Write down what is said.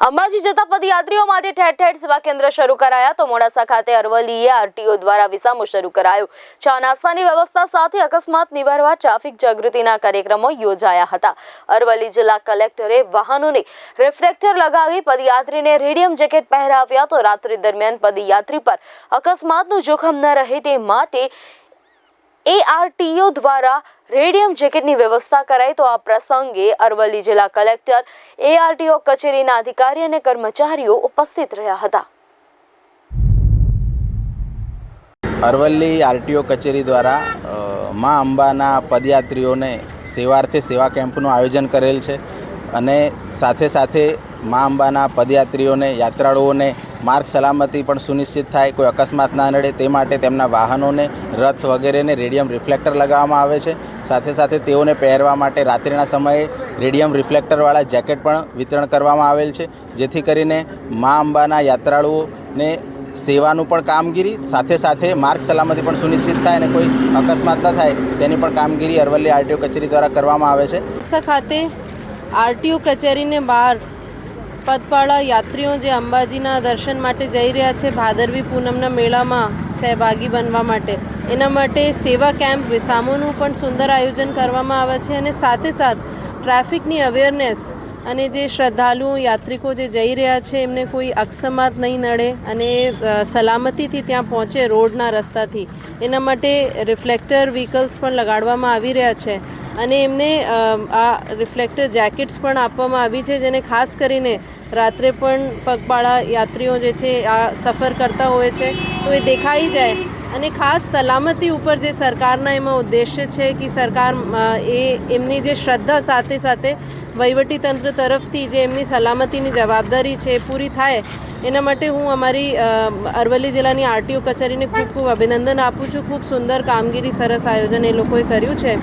અંબાજી જતા પદયાત્રીઓ માટે ઠેર ઠેર સેવા કેન્દ્ર શરૂ કરાયા તો મોડાસા ખાતે અરવલ્લીએ આરટીઓ દ્વારા વિસામો શરૂ કરાયો. ચા નાસ્તાની વ્યવસ્થા સાથે અકસ્માત નિવારવા ટ્રાફિક જાગૃતિના કાર્યક્રમો યોજાયા હતા. અરવલ્લી જિલ્લા કલેક્ટરે વાહનોને રિફ્લેક્ટર લગાવી પદયાત્રીને રેડિયમ જેકેટ પહેરાવ્યા તો રાત્રિ દરમિયાન પદયાત્રી પર અકસ્માતનું જોખમ ન રહે તે માટે એઆરટીઓ દ્વારા રેડિયમ જેકેટની વ્યવસ્થા કરાઈ. તો આ પ્રસંગે અરવલ્લી જિલ્લા કલેક્ટર એઆરટીઓ કચેરીના અધિકારી અને કર્મચારીઓ ઉપસ્થિત રહ્યા હતા. અરવલ્લી આરટીઓ કચેરી દ્વારા મા અંબાના પદયાત્રીઓને સેવાર્થે સેવા કેમ્પનું આયોજન કરેલ છે. અને સાથે સાથે મા અંબાના પદયાત્રીઓને, યાત્રાળુઓને માર્ગ સલામતી પણ સુનિશ્ચિત થાય, કોઈ અકસ્માત ના નડે તે માટે તેમના વાહનોને, રથ વગેરેને રેડિયમ રિફ્લેક્ટર લગાવવામાં આવે છે. સાથે સાથે તેઓને પહેરવા માટે રાત્રિના સમયે રેડિયમ રિફ્લેક્ટરવાળા જેકેટ પણ વિતરણ કરવામાં આવેલ છે, જેથી કરીને મા અંબાના યાત્રાળુઓને સેવાનું પણ કામગીરી, સાથે સાથે માર્ગ સલામતી પણ સુનિશ્ચિત થાય અને કોઈ અકસ્માત ન થાય તેની પણ કામગીરી અરવલ્લી આરટીઓ કચેરી દ્વારા કરવામાં આવે છે. ખાતે આરટીઓ કચેરીને બહાર પદપાળા યાત્રીઓ જે અંબાજીના દર્શન માટે જઈ રહ્યા છે ભાદરવી પૂનમના મેળામાં સહભાગી બનવા માટે. એના માટે સેવા કેમ્પ વિસામોનું પણ સુંદર આયોજન કરવામાં આવે છે અને સાથે સાથ ટ્રાફિકની અવેરનેસ અને જે શ્રદ્ધાળુઓ યાત્રિકો જે જઈ રહ્યા છે એમને કોઈ અકસ્માત નહીં નડે અને સલામતીથી ત્યાં પહોંચે રોડના રસ્તાથી. એના માટે રિફ્લેક્ટર વ્હીકલ્સ પણ લગાડવામાં આવી રહ્યા છે. અને એમને આ રિફ્લેક્ટર જેકેટ્સ પણ આપવામાં આવી છે, જેને ખાસ કરીને રાત્રે પણ પગપાળા યાત્રીઓ જે છે, આ સફર કરતા હોય છે, તો એ દેખાઈ જાય. અને ખાસ સલામતી ઉપર જે સરકારના એમાં ઉદ્દેશ્ય છે કે સરકાર એ એમની જે શ્રદ્ધા સાથે સાથે વહીવટીતંત્ર તરફથી જે એમની સલામતીની જવાબદારી છે પૂરી થાય, એના માટે હું અમારી અરવલ્લી જિલ્લાની આરટીઓ કચેરીને ખૂબ ખૂબ અભિનંદન આપું છું. ખૂબ સુંદર કામગીરી સરસ આયોજન એ લોકોએ કર્યું છે.